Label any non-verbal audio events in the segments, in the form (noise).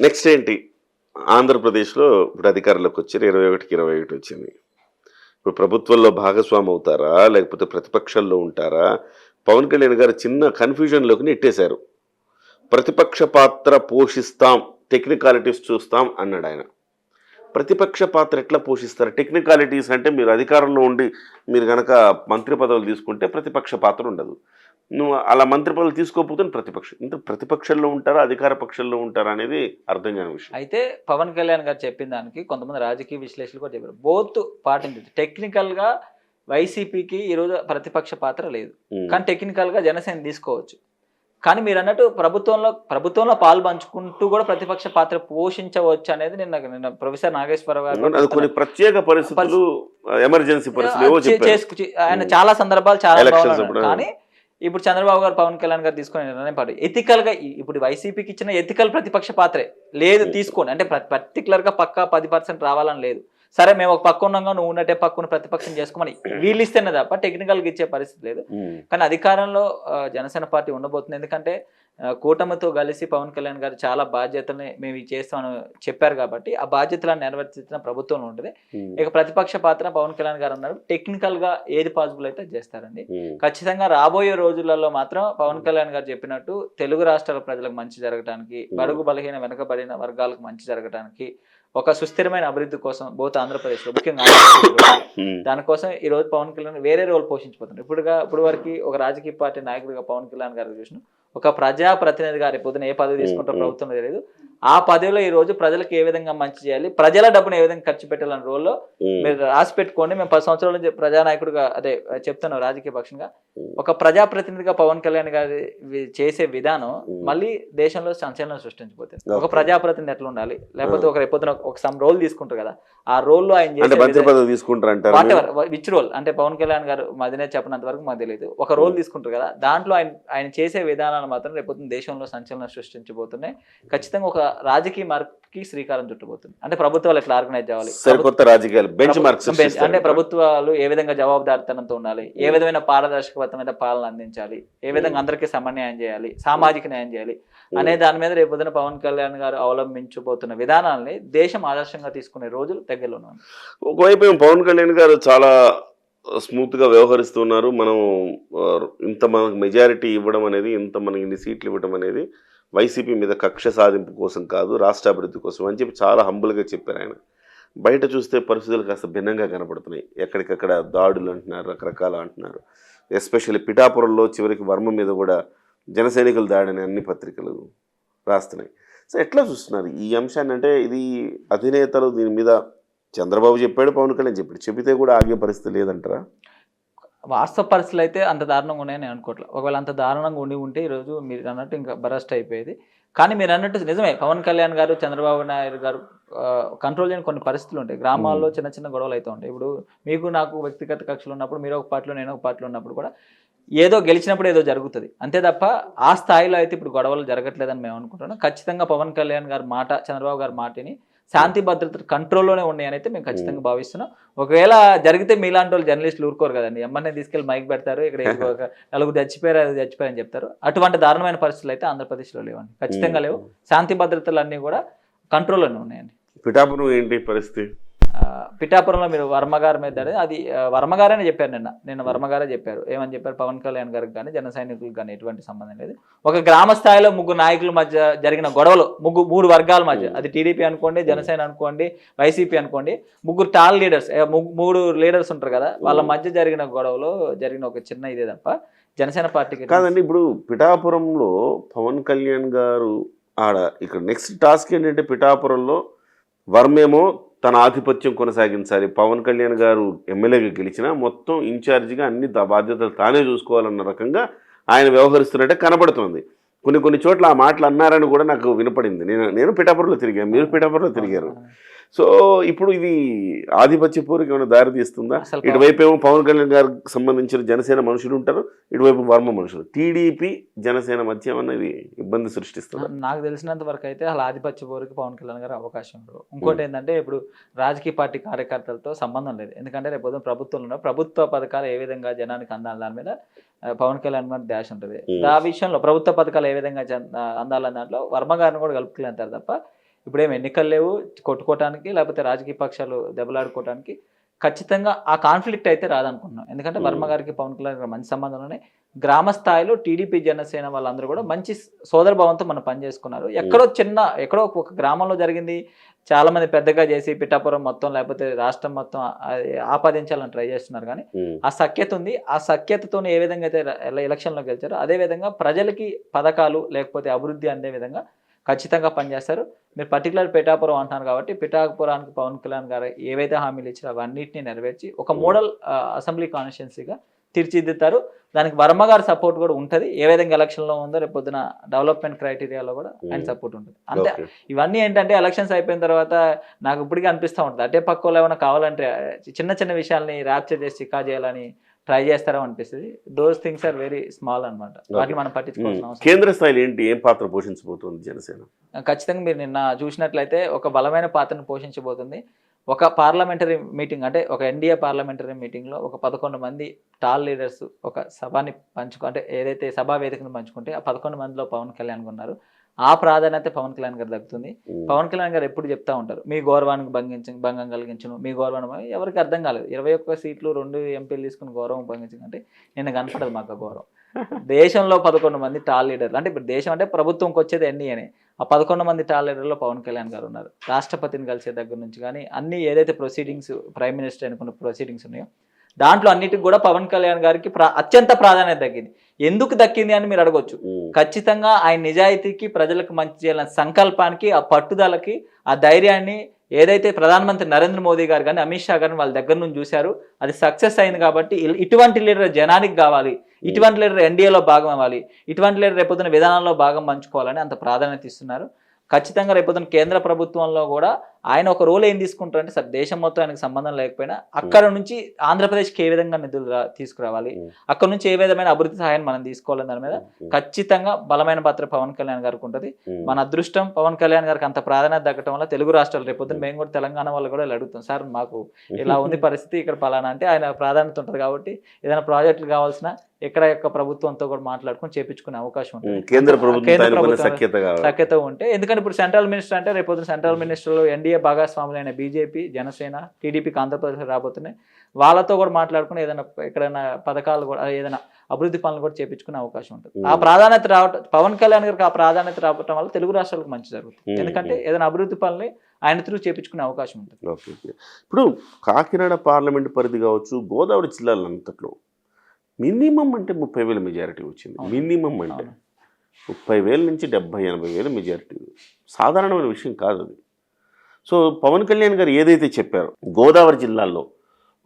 Next ఏంటి? ఆంధ్రప్రదేశ్లో ఇప్పుడు అధికారంలోకి వచ్చారు ఇరవై ఒకటికి ఇరవై ఒకటి వచ్చింది. ఇప్పుడు ప్రభుత్వంలో భాగస్వామి అవుతారా? లేకపోతే ప్రతిపక్షంలో ఉంటారా? పవన్ కళ్యాణ్ గారు చిన్న కన్ఫ్యూజన్లోకి నెట్టేశారు. ప్రతిపక్ష పాత్ర పోషిస్తాం టెక్నికాలిటీస్ చూస్తాం అన్నాడు ఆయన. ప్రతిపక్ష పాత్ర ఎట్లా పోషిస్తారు? టెక్నికాలిటీస్ అంటే మీరు అధికారంలో ఉండి మీరు కనుక మంత్రి పదవులు తీసుకుంటే ప్రతిపక్ష పాత్ర ఉండదు. నువ్వు అలా మంత్రి పదవులు తీసుకోకపోతే ప్రతిపక్షం. ఇంత ప్రతిపక్షంలో ఉంటారా అధికార పక్షంలో ఉంటారా అనేది అర్థం కాని విషయం. అయితే పవన్ కళ్యాణ్ గారు చెప్పిన దానికి కొంతమంది రాజకీయ విశ్లేషకులు కూడా చెప్పారు. బోత్ పాటించదు టెక్నికల్గా వైసీపీకి ఈరోజు ప్రతిపక్ష పాత్ర లేదు. కానీ టెక్నికల్గా జనసేన తీసుకోవచ్చు. కానీ మీరు అన్నట్టు ప్రభుత్వంలో ప్రభుత్వంలో పాలు పంచుకుంటూ కూడా ప్రతిపక్ష పాత్ర పోషించవచ్చు అనేది నిన్న నిన్న ప్రొఫెసర్ నాగేశ్వరరావు గారు కొన్ని ప్రత్యేక పరిస్థితులు ఎమర్జెన్సీ పరిస్థితులు ఆయన చాలా సందర్భాలు చాలా. కానీ ఇప్పుడు చంద్రబాబు గారు పవన్ కళ్యాణ్ గారు తీసుకునే నిర్ణయం పాటు ఎథికల్గా ఈ- ఇప్పుడు వైసీపీకి ఇచ్చిన ఎథికల్ ప్రతిపక్ష పాత్రే. లేదు తీసుకోండి. అంటే పర్టికులర్గా పక్కా పది పర్సెంట్ రావాలని లేదు. సరే మేము ఒక పక్క ఉన్నాగా నువ్వు ఉన్నట్టే పక్కన ప్రతిపక్షం చేసుకోమని వీళ్ళు ఇస్తేనే తప్ప టెక్నికల్గా ఇచ్చే పరిస్థితి లేదు. కానీ అధికారంలో జనసేన పార్టీ ఉండబోతుంది ఎందుకంటే కూటమితో కలిసి పవన్ కళ్యాణ్ గారు చాలా బాధ్యతల్ని మేము చేస్తామని చెప్పారు కాబట్టి ఆ బాధ్యతలను నెరవేర్చిన ప్రభుత్వంలో ఉంటుంది. ఇక ప్రతిపక్ష పాత్ర పవన్ కళ్యాణ్ గారు అన్నారు టెక్నికల్గా ఏది పాసిబుల్ అయితే చేస్తారండి. ఖచ్చితంగా రాబోయే రోజులలో మాత్రం పవన్ కళ్యాణ్ గారు చెప్పినట్టు తెలుగు రాష్ట్రాల ప్రజలకు మంచి జరగడానికి బడుగు బలహీన వెనుకబడిన వర్గాలకు మంచి జరగడానికి ఒక సుస్థిరమైన అభివృద్ధి కోసం బోత్ ఆంధ్రప్రదేశ్లో ముఖ్యంగా. దానికోసం ఈ రోజు పవన్ కళ్యాణ్ వేరే రోల్ పోషించబోతున్నారు ఇప్పుడుగా ఇప్పుడు వరకు ఒక రాజకీయ పార్టీ నాయకుడిగా పవన్ కళ్యాణ్ గారు చూసిన ఒక ప్రజాప్రతినిధిగా రేపు పొద్దున ఏ పదవి తీసుకుంటారో మ్మ్. ప్రభుత్వంలో తెలియదు ఆ పదవిలో ఈ రోజు ప్రజలకు ఏ విధంగా మంచి చేయాలి? ప్రజల డబ్బును ఏ విధంగా ఖర్చు పెట్టాలన్న రోల్లో. మీరు రాసి పెట్టుకోండి. మేము పది సంవత్సరాల నుంచి ప్రజానాయకుడిగా అదే చెప్తున్నాం రాజకీయ పక్షంగా. ఒక ప్రజాప్రతినిధిగా పవన్ కళ్యాణ్ గారి చేసే విధానం. మళ్ళీ దేశంలో సంచలనం సృష్టించబోతుంది. ఒక. ప్రజాప్రతినిధి ఎట్లా ఉండాలి? లేకపోతే ఒక రేపొద్దున ఒక సమ్ రోల్ తీసుకుంటారు కదా. ఆ రోల్లో ఆయన విచ్ రోల్ అంటే పవన్ కళ్యాణ్ గారు మదినే చెప్పినంత వరకు మాకు తెలియదు ఒక రోల్. తీసుకుంటారు కదా. దాంట్లో ఆయన ఆయన చేసే విధానాలు మాత్రం రేపు దేశంలో సంచలనం సృష్టించబోతున్నాయి. ఖచ్చితంగా ఒక రాజకీయ మార్క్కి శ్రీకారం చుట్టబోతుంది. అంటే ప్రభుత్వాలు ఎట్లా ఆర్గనైజ్ అవ్వాలి సరికొత్త రాజకీయాలు బెంచ్ మార్క్స్ అంటే ప్రభుత్వాలు ఏ విధంగా జవాబుదారితనంతో ఉండాలి? ఏ Hmm. విధమైన పారదర్శకమైన పాలన అందించాలి? ఏ విధంగా అందరికీ సమన్వయం చేయాలి? సామాజిక న్యాయం చేయాలి? అనే దాని మీద రేపు పొద్దున పవన్ కళ్యాణ్ గారు అవలంబించబోతున్న విధానాల్ని దేశం ఆదర్శంగా తీసుకునే రోజులు దగ్గరలోనే ఉన్నాయి. ఒకవైపు పవన్ కళ్యాణ్ గారు చాలా స్మూత్గా వ్యవహరిస్తున్నారు. మనం ఇంత మనకు మెజారిటీ ఇవ్వడం అనేది ఇంత మనకి ఇన్ని సీట్లు ఇవ్వడం అనేది వైసీపీ మీద కక్ష సాధింపు కోసం కాదు రాష్ట్ర అభివృద్ధి కోసం అని చెప్పి చాలా హంబుల్గా చెప్పారు ఆయన. బయట చూస్తే పరిస్థితులు కాస్త భిన్నంగా కనపడుతున్నాయి. ఎక్కడికక్కడ దాడులు అంటున్నారు రకరకాల అంటున్నారు. ఎస్పెషల్లీ పిఠాపురంలో చివరికి వర్మ మీద కూడా జనసైనికులు దాడిని దాడని అన్ని పత్రికలు రాస్తున్నాయి. సో ఎట్లా చూస్తున్నారు? ఈ అంశాన్ని అంటే ఇది అధినేతలు దీని మీద చంద్రబాబు చెప్పాడు పవన్ కళ్యాణ్ చెప్పాడు. చెబితే కూడా ఆగే పరిస్థితి లేదంటారా? వాస్తవ పరిస్థితులు అయితే అంత దారుణంగా ఉన్నాయని నేను అనుకోవట్లేదు ఒకవేళ అంత దారుణంగా ఉండి ఉంటే ఈరోజు మీరు అన్నట్టు ఇంకా బరస్ట్ అయిపోయేది. కానీ మీరు అన్నట్టు నిజమే పవన్ కళ్యాణ్ గారు చంద్రబాబు నాయుడు గారు కంట్రోల్ చేయని కొన్ని పరిస్థితులు ఉంటాయి. గ్రామాల్లో చిన్న చిన్న గొడవలు అయితే ఉంటాయి. ఇప్పుడు మీకు నాకు వ్యక్తిగత కక్షలు ఉన్నప్పుడు మీరు ఒక పార్టీలో నేను ఒక పార్టీలో ఉన్నప్పుడు కూడా ఏదో గెలిచినప్పుడు ఏదో జరుగుతుంది. అంతే తప్ప ఆ స్థాయిలో అయితే ఇప్పుడు గొడవలు జరగట్లేదని మేము అనుకుంటున్నాం. ఖచ్చితంగా పవన్ కళ్యాణ్ గారి మాట చంద్రబాబు గారి మాటని శాంతి భద్రత కంట్రోల్లోనే ఉన్నాయని అయితే మేము ఖచ్చితంగా భావిస్తున్నాం. ఒకవేళ జరిగితే మీలాంటి వాళ్ళు జర్నలిస్టులు ఊరుకోరు కదండి. ఎమ్మనే తీసుకెళ్ళి మైక్ పెడతారు ఇక్కడ నలుగురు చచ్చిపోయారు అది చచ్చిపోయారని చెప్తారు. అటువంటి దారుణమైన పరిస్థితులు అయితే ఆంధ్రప్రదేశ్లో లేవండి. ఖచ్చితంగా లేవు. శాంతి భద్రతలు అన్నీ కూడా కంట్రోల్లోనే ఉన్నాయండి. పిఠాపురం ఏంటి పరిస్థితి? పిఠాపురంలో మీరు వర్మగారి మీద అది వర్మగారనే చెప్పారు నిన్న. నిన్న వర్మగారే చెప్పారు. ఏమని చెప్పారు? పవన్ కళ్యాణ్ గారికి కానీ జన సైనికులకు కానీ ఎటువంటి సంబంధం లేదు. ఒక గ్రామ స్థాయిలో ముగ్గురు నాయకుల మధ్య జరిగిన గొడవలు ముగ్గురు మూడు వర్గాల మధ్య. అది టీడీపీ అనుకోండి జనసేన అనుకోండి వైసీపీ అనుకోండి ముగ్గురు టాల్ లీడర్స్ మూడు లీడర్స్ ఉంటారు కదా వాళ్ళ మధ్య జరిగిన గొడవలో జరిగిన ఒక చిన్న ఇదే తప్ప జనసేన పార్టీకి కాదండి ఇప్పుడు పిఠాపురంలో పవన్ కళ్యాణ్ గారు ఆడ ఇక్కడ నెక్స్ట్ టాస్క్ ఏంటంటే పిఠాపురంలో వర్మేమో తన ఆధిపత్యం కొనసాగించాలి. పవన్ కళ్యాణ్ గారు ఎమ్మెల్యేగా గెలిచినా మొత్తం ఇన్ఛార్జిగా అన్ని బాధ్యతలు తానే చూసుకోవాలన్న రకంగా ఆయన వ్యవహరిస్తున్నట్టే కనబడుతుంది. కొన్ని కొన్ని చోట్ల ఆ మాటలు అన్నారని కూడా నాకు వినపడింది. నేను నేను పిఠాపురంలో తిరిగాను. మీరు పిఠాపురంలో తిరిగారు. సో ఇప్పుడు ఇది ఆధిపత్య పోరుకి ఏమైనా దారి తీస్తుందా అసలు ఇటువైపు ఏమో పవన్ కళ్యాణ్ గారికి సంబంధించిన జనసేన మనుషులు ఉంటారు ఇటువైపు వర్మ మనుషులు. టీడీపీ జనసేన మధ్య ఏమన్నా ఇది ఇబ్బంది సృష్టిస్తుందా? నాకు తెలిసినంత వరకు అయితే అసలు ఆధిపత్య పోరుకి పవన్ కళ్యాణ్ గారు అవకాశం ఉండదు ఇంకోటి ఏంటంటే ఇప్పుడు రాజకీయ పార్టీ కార్యకర్తలతో సంబంధం లేదు. ఎందుకంటే రేపు ప్రభుత్వంలో ఉన్న ప్రభుత్వ పథకాలు ఏ విధంగా జనానికి అందాలి దాని మీద పవన్ కళ్యాణ్ గారి డాష్ ఉంటుంది. ఆ విషయంలో ప్రభుత్వ పథకాలు ఏ విధంగా అందాలని దాంట్లో వర్మ గారిని కూడా కలుపుకెళ్తారు తప్ప ఇప్పుడేం ఎన్నికలు లేవు కొట్టుకోవటానికి లేకపోతే రాజకీయ పక్షాలు దెబ్బలాడుకోవటానికి ఖచ్చితంగా ఆ కాన్ఫ్లిక్ట్ అయితే రాదనుకుంటున్నాం. ఎందుకంటే Hmm. వర్మ గారికి పవన్ కళ్యాణ్ గారికి మంచి ఉన్నాయి. గ్రామ స్థాయిలో టీడీపీ జనసేన వాళ్ళందరూ కూడా మంచి సోదర భావంతో మనం పనిచేసుకున్నారు. ఎక్కడో చిన్న ఎక్కడో ఒక గ్రామంలో జరిగింది. చాలా మంది పెద్దగా చేసి పిఠాపురం మొత్తం లేకపోతే రాష్ట్రం మొత్తం ఆపాదించాలని ట్రై చేస్తున్నారు కానీ ఉమ్, ఆ సఖ్యత ఉంది. ఆ సఖ్యతతో ఏ విధంగా అయితే ఎల- ఎలక్షన్లో గెలిచారో అదే విధంగా ప్రజలకి పథకాలు లేకపోతే అభివృద్ధి అందే విధంగా ఖచ్చితంగా పనిచేస్తారు. మీరు పర్టికులర్ పిఠాపురం అంటున్నారు కాబట్టి పిఠాపురానికి పవన్ కళ్యాణ్ గారు ఏవైతే హామీలు ఇచ్చారో అవన్నిటిని నెరవేర్చి ఒక మోడల్ అసెంబ్లీ కాన్స్టిట్యున్సీగా తీర్చిదిద్దుతారు. దానికి వర్మ గారి సపోర్ట్ కూడా ఉంటుంది. ఏ విధంగా ఎలక్షన్లో ఉందో రేపు పొద్దున డెవలప్మెంట్ క్రైటీరియాలో కూడా ఆయన Hmm. సపోర్ట్ ఉంటుంది. అంతే. ఇవన్నీ ఏంటంటే ఎలక్షన్స్ అయిపోయిన తర్వాత నాకు ఇప్పటికీ అనిపిస్తూ ఉంటుంది. అటే పక్క వాళ్ళు ఏమైనా కావాలంటే చిన్న చిన్న విషయాల్ని ర్యాప్చర్ చేసి చికా చేయాలని ట్రై చేస్తారో అనిపిస్తుంది those things are very small అన్నమాట వాటిని మనం పట్టించుకోవాల్సిన అవసరం కేంద్ర స్థాయిలో ఏంటి? ఏం పాత్ర పోషించబోతోంది జనసేన? ఖచ్చితంగా మీరు నిన్న చూసినట్లయితే ఒక బలమైన పాత్రను పోషించబోతుంది. ఒక పార్లమెంటరీ మీటింగ్ అంటే ఒక ఎన్డీఏ పార్లమెంటరీ మీటింగ్లో ఒక పదకొండు మంది టాల్ లీడర్స్ ఒక సభని పంచుకో అంటే ఏదైతే సభా వేదికను పంచుకుంటే ఆ పదకొండు మందిలో పవన్ కళ్యాణ్ ఉన్నారు. ఆ ప్రాధాన్యత పవన్ కళ్యాణ్ గారు దక్కుతుంది. పవన్ కళ్యాణ్ గారు ఎప్పుడు చెప్తా ఉంటారు మీ గౌరవానికి భంగించ భంగం కలిగించను మీ గౌరవం ఎవరికి అర్థం కాలేదు. ఇరవై ఒక్క సీట్లు రెండు ఎంపీలు తీసుకుని గౌరవం భంగించకంటే నేను కనపడదు మాకు గౌరవం. దేశంలో పదకొండు మంది టాల్ లీడర్లు అంటే ఇప్పుడు దేశం అంటే ప్రభుత్వంకి వచ్చేది ఎన్ని అని ఆ పదకొండు మంది టాల్ లీడర్లో పవన్ కళ్యాణ్ గారు ఉన్నారు. రాష్ట్రపతిని కలిసే దగ్గర నుంచి కానీ అన్ని ఏదైతే ప్రొసీడింగ్స్ ప్రైమ్ మినిస్టర్ అనుకున్న ప్రొసీడింగ్స్ ఉన్నాయో దాంట్లో అన్నిటికి కూడా పవన్ కళ్యాణ్ గారికి ప్రా అత్యంత ప్రాధాన్యత దక్కింది. ఎందుకు దక్కింది అని మీరు అడగొచ్చు. ఖచ్చితంగా ఆయన నిజాయితీకి ప్రజలకు మంచి చేయాలనే సంకల్పానికి ఆ పట్టుదలకి ఆ ధైర్యాన్ని ఏదైతే ప్రధానమంత్రి నరేంద్ర మోదీ గారు కానీ అమిత్ షా గారిని వాళ్ళ దగ్గర నుంచి చూశారు అది సక్సెస్ అయింది కాబట్టి ఇటువంటి లీడర్ జనానికి కావాలి. ఇటువంటి లీడర్ ఎన్డీఏలో భాగం అవ్వాలి. ఇటువంటి లీడర్ రేపొద్దున విధానంలో భాగం పంచుకోవాలని అంత ప్రాధాన్యత ఇస్తున్నారు. ఖచ్చితంగా రేపొద్దున కేంద్ర ప్రభుత్వంలో కూడా ఆయన ఒక రోల్ ఏం తీసుకుంటారంటే సార్ దేశం మొత్తం ఆయనకు సంబంధం లేకపోయినా అక్కడ నుంచి ఆంధ్రప్రదేశ్కి ఏ విధంగా నిధులు తీసుకురావాలి? ఉమ్, అక్కడ నుంచి ఏ విధమైన అభివృద్ధి సహాయం మనం తీసుకోవాలని దాని మీద ఉమ్, ఖచ్చితంగా బలమైన పాత్ర పవన్ కళ్యాణ్ గారికి ఉంటుంది. మన అదృష్టం పవన్ కళ్యాణ్ గారికి అంత ప్రాధాన్యత దక్కడం వల్ల తెలుగు రాష్ట్రాలు రేపు పొద్దున్న మేము కూడా తెలంగాణ వాళ్ళు కూడా అడుగుతాం సార్ మాకు ఇలా (laughs) ఉంది పరిస్థితి ఇక్కడ పలానా అంటే ఆయన ప్రాధాన్యత ఉంటుంది కాబట్టి ఏదైనా ప్రాజెక్టులు కావాల్సిన ఎక్కడ యొక్క ప్రభుత్వంతో కూడా మాట్లాడుకొని చేపించుకునే అవకాశం ఉంటుంది. కేంద్ర ప్రభుత్వం సఖ్యత ఉంటే ఎందుకంటే ఇప్పుడు సెంట్రల్ మినిస్టర్ అంటే రేపు సెంట్రల్ మినిస్టర్లో ఎన్డీఏ భాగస్వాములైన బీజేపీ జనసేన టీడీపీకి ఆంధ్రప్రదేశ్ రాబోతున్నాయి. వాళ్ళతో కూడా మాట్లాడుకుని ఏదైనా ఎక్కడైనా పథకాలు కూడా ఏదైనా అభివృద్ధి పనులు కూడా చేపించుకునే అవకాశం ఉంటుంది. ఆ. ప్రాధాన్యత రావటం పవన్ కళ్యాణ్ గారికి ఆ ప్రాధాన్యత రావటం వల్ల తెలుగు రాష్ట్రాలకు మంచి జరుగుతుంది. ఎందుకంటే ఏదైనా అభివృద్ధి పనులు ఆయన త్రూ చేపించుకునే అవకాశం ఉంటుంది. ఇప్పుడు కాకినాడ పార్లమెంట్ పరిధి కావచ్చు గోదావరి జిల్లాలంతట్లో మినిమం అంటే ముప్పై వేల మెజారిటీ వచ్చింది. మినిమం అంటే. ముప్పై వేల నుంచి డెబ్బై ఎనభై వేల మెజారిటీ. సాధారణమైన విషయం కాదు అది. సో పవన్ కళ్యాణ్ గారు ఏదైతే చెప్పారో గోదావరి జిల్లాల్లో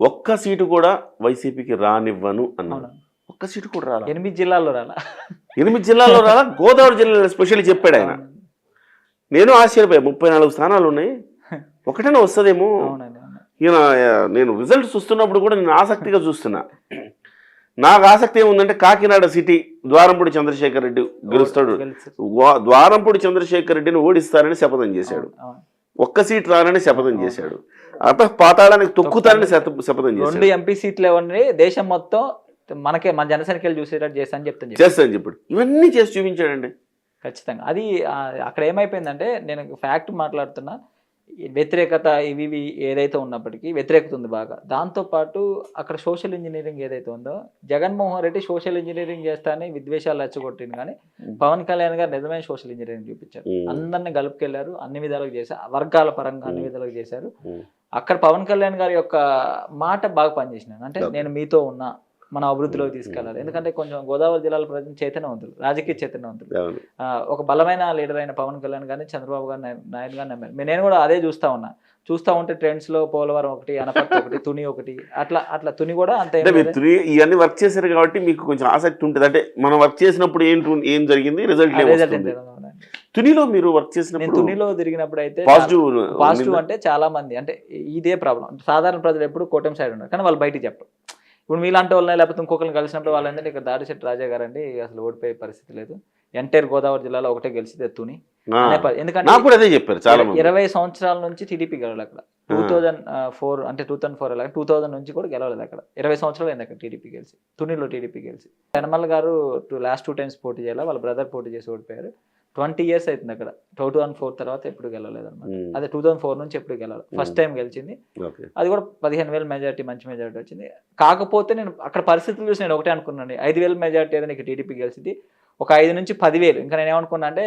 ఒక్క సీటు కూడా వైసీపీకి రానివ్వను అన్నారు. అవును. ఒక్క సీటు కూడా రాలా? ఎనిమిది జిల్లాల్లో రాలా? ఎనిమిది జిల్లాల్లో రాలా? గోదావరి జిల్లాలో స్పెషల్ చెప్పాడు ఆయన. నేను ఆశ్చర్యపోయా. ముప్పై నాలుగు స్థానాలు ఉన్నాయి. (laughs) ఒకటనే వస్తుందేమో. ఈయన నేను రిజల్ట్ చూస్తున్నప్పుడు కూడా నేను ఆసక్తిగా చూస్తున్నా. నాకు ఆసక్తి ఏముందంటే కాకినాడ సిటీ ద్వారంపూడి చంద్రశేఖర్ రెడ్డి గెలుస్తాడు. ద్వారంపూడి చంద్రశేఖర్ రెడ్డిని ఓడిస్తారని శపథం చేశాడు. ఒక్క సీట్ రానని శపథం చేశాడు. అత పాతాళానికి తొక్కుతారని శపథం రెండు చేశాడు ఎంపీ సీట్లు ఇవ్వండి దేశం మొత్తం మనకే మన వెళ్ళి చూసేటట్టు చేస్తా అని చెప్తాను చేస్తాను చెప్పాడు ఇవన్నీ చేసి చూపించాడండి. ఖచ్చితంగా. అది అక్కడ ఏమైపోయిందంటే నేను ఫ్యాక్ట్ మాట్లాడుతున్నా. వ్యతిరేకత ఇవి ఇవి ఏదైతే ఉన్నప్పటికీ వ్యతిరేకత ఉంది బాగా దాంతోపాటు అక్కడ సోషల్ ఇంజనీరింగ్ ఏదైతే ఉందో జగన్మోహన్ రెడ్డి సోషల్ ఇంజనీరింగ్ చేస్తానే విద్వేషాలు రెచ్చగొట్టింది కానీ పవన్ కళ్యాణ్ గారు నిజమైన సోషల్ ఇంజనీరింగ్ చూపించారు. అందరిని కలుపుకెళ్ళారు అన్ని విధాలుగా చేశారు వర్గాల పరంగా అన్ని విధాలుగా చేశారు. అక్కడ పవన్ కళ్యాణ్ గారి యొక్క మాట బాగా పనిచేసినాను అంటే. నేను మీతో ఉన్నా మన అభివృద్ధిలోకి తీసుకెళ్ళాలి. ఎందుకంటే కొంచెం గోదావరి జిల్లాల ప్రజలు చైతన్యవంతులు రాజకీయ చైతన్యవంతులు ఒక బలమైన లీడర్ అయిన పవన్ కళ్యాణ్ గారిని చంద్రబాబు గారిని నాయుడు గారిని నమ్మాను నేను కూడా అదే చూస్తా ఉన్నా. చూస్తా ఉంటే ట్రెండ్స్లో పోలవరం ఒకటి అనపర్తి ఒకటి తుని ఒకటి అట్లా అట్లా తుని కూడా అంతే ఇవన్నీ వర్క్ చేశారు కాబట్టి మీకు కొంచెం ఆసక్తి ఉంటుంది. అంటే మనం వర్క్ చేసినప్పుడు ఏంటి ఏం జరిగింది? రిజల్ట్ తునిలో మీరు వర్క్ చేసినప్పుడు తునిలో తిరిగినప్పుడు అయితే పాజిటివ్ పాజిటివ్ అంటే చాలా మంది అంటే ఇదే ప్రాబ్లం సాధారణ ప్రజలు ఎప్పుడు కూటమి సైడ్ ఉన్నారు. కానీ వాళ్ళు బయటికి చెప్పరు. ఇప్పుడు మీలాంటి వాళ్ళని లేకపోతే ఇంకొకరిని కలిసినప్పుడు వాళ్ళు ఏంటంటే ఇక్కడ దాడిశెట్టి రాజా గారు అండి అసలు ఓడిపోయే పరిస్థితి లేదు. ఎంటైర్ గోదావరి జిల్లాలో ఒకటే గెలిచి తుని. ఎందుకంటే చెప్పారు చాలా ఇరవై సంవత్సరాల నుంచి టీడీపీ గెలవలేదు అక్కడ. టూ థౌజండ్ ఫోర్ అంటే two thousand four two thousand నుంచి కూడా గెలవలేదు అక్కడ. ఇరవై సంవత్సరాలు అయింది అక్కడ టీడీపీ గెలిచి. తునిలో టీడీపీ గెలిచి. యనమల గారు టూ లాస్ట్ టూ టైమ్స్ పోటీ చేయాలి? వాళ్ళ బ్రదర్ పోటీ చేసి ఓడిపోయారు. ట్వంటీ ఇయర్స్ అవుతుంది అక్కడ. టూ థౌసండ్ ఫోర్ తర్వాత ఎప్పుడు గెలలేదు అనమాట ఉమ్, అదే టూ థౌసండ్ ఫోర్ నుంచి ఎప్పుడు గెలాలి ఫస్ట్ టైం గెలిచింది. అది కూడా పదిహేను వేల మెజార్టీ మంచి మెజార్టీ వచ్చింది. కాకపోతే నేను అక్కడ పరిస్థితులు చూసి నేను ఒకటే అనుకున్నాను. ఐదు వేల మెజార్టీ ఏదో నీకు టీడీపీ గెలిచింది. ఒక ఐదు నుంచి పదివేలు. ఇంకా నేను ఏమనుకున్నా అంటే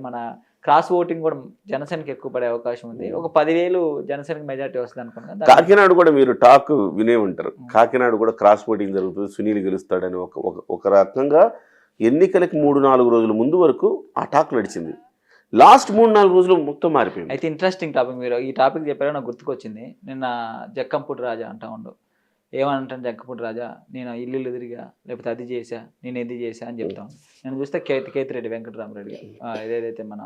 మన క్రాస్ ఓటింగ్ కూడా జనసేనకి ఎక్కువ పడే అవకాశం ఉంది. ఒక పదివేలు జనసేనకి మెజార్టీ వస్తుంది అనుకున్నాను కాకినాడ కూడా మీరు టాక్ వినే ఉంటారు. కాకినాడ కూడా క్రాస్ ఓటింగ్ జరుగుతుంది. సునీల్ గెలుస్తాడని ఒక- ఒక రకంగా ఎన్నికలకి మూడు నాలుగు రోజుల ముందు వరకు ఆ టాక్ నడిచింది. లాస్ట్ మూడు నాలుగు రోజులు మొత్తం మారిపోయింది. అయితే ఇంట్రెస్టింగ్ టాపిక్ మీరు ఈ టాపిక్ చెప్పారో నాకు గుర్తుకొచ్చింది. నిన్న జక్కంపూడి రాజా అంటా ఉండు. ఏమంటాను జక్కంపూడి రాజా? నేను ఇల్లు ఎదురుగా లేకపోతే అది చేశా నేను ఇది చేశా అని చెప్తాను నేను చూస్తే కేతి కేతిరెడ్డి వెంకటరామరెడ్డి గారు ఏదైతే మన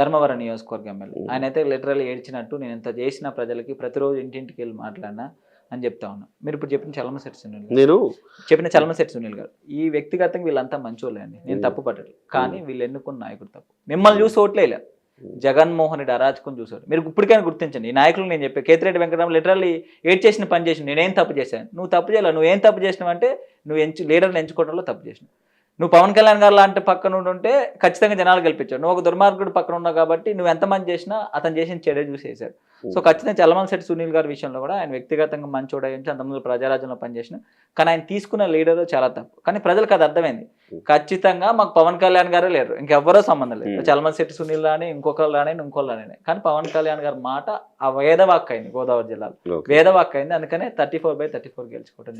ధర్మవరం నియోజకవర్గం ఎమ్మెల్యే. ఆయన అయితే లిటరల్ ఏడ్చినట్టు నేను ఎంత చేసిన ప్రజలకి ప్రతిరోజు ఇంటింటికి వెళ్ళి మాట్లాడినా. అని చెప్తా ఉన్నా. మీరు ఇప్పుడు చెప్పిన చలమ శెట్టి సునీల్ నేను చెప్పిన చలమ శెట్టి సునీల్ గారు. ఈ వ్యక్తిగతంగా వీళ్ళంతా మంచోళ్ళే అండి. నేను తప్పు పట్టడు కానీ వీళ్ళు ఎన్నుకున్న నాయకుడు తప్పు. మిమ్మల్ని చూసి ఓట్లేలే జగన్మోహన్ రెడ్డి అరాచకం చూసాడు మీరు ఇప్పటికైనా గుర్తించండి. ఈ నాయకులు నేను చెప్పే కేతిరెడ్డి వెంకటరామ లిటరల్లీ ఏడ్ చేసిన పని చేసిన నేనేం తప్పు చేశాను నువ్వు తప్పు చేయాలి? నువ్వు ఏం తప్పు చేసినావు అంటే నువ్వు ఎంచు లీడర్ని ఎంచుకోవడంలో తప్పు చేసినావు. నువ్వు పవన్ కళ్యాణ్ గారు లాంటి పక్కన ఉండి ఉంటే ఖచ్చితంగా జనాలు గెలిపించావు నువ్వు ఒక దుర్మార్గుడు పక్కన ఉన్నావు కాబట్టి నువ్వు ఎంతమంది చేసినా అతను చేసిన చెడే చూసేసాడు సో ఖచ్చితంగా చలమన్ శెట్టి సునీల్ గారి విషయంలో కూడా ఆయన వ్యక్తిగతంగా మంచోడ అంతమంది ప్రజారాజ్యంలో పనిచేసిన. కానీ ఆయన తీసుకున్న లీడర్ చాలా తప్పు. కానీ ప్రజలకు అది అర్థమైంది. ఖచ్చితంగా మాకు పవన్ కళ్యాణ్ గారే లేరు. ఇంకెవ్వరో సంబంధం లేదు. చలమన్ శెట్టి సునీల్ రాని ఇంకొకరు రాని ఇంకోళ్ళు రాని కానీ పవన్ కళ్యాణ్ గారి మాట ఆ వేదవాక్ అయింది గోదావరి జిల్లాలో. వేదవాక్ అయింది. అందుకనే thirty four by thirty four గెలుచుకోవడం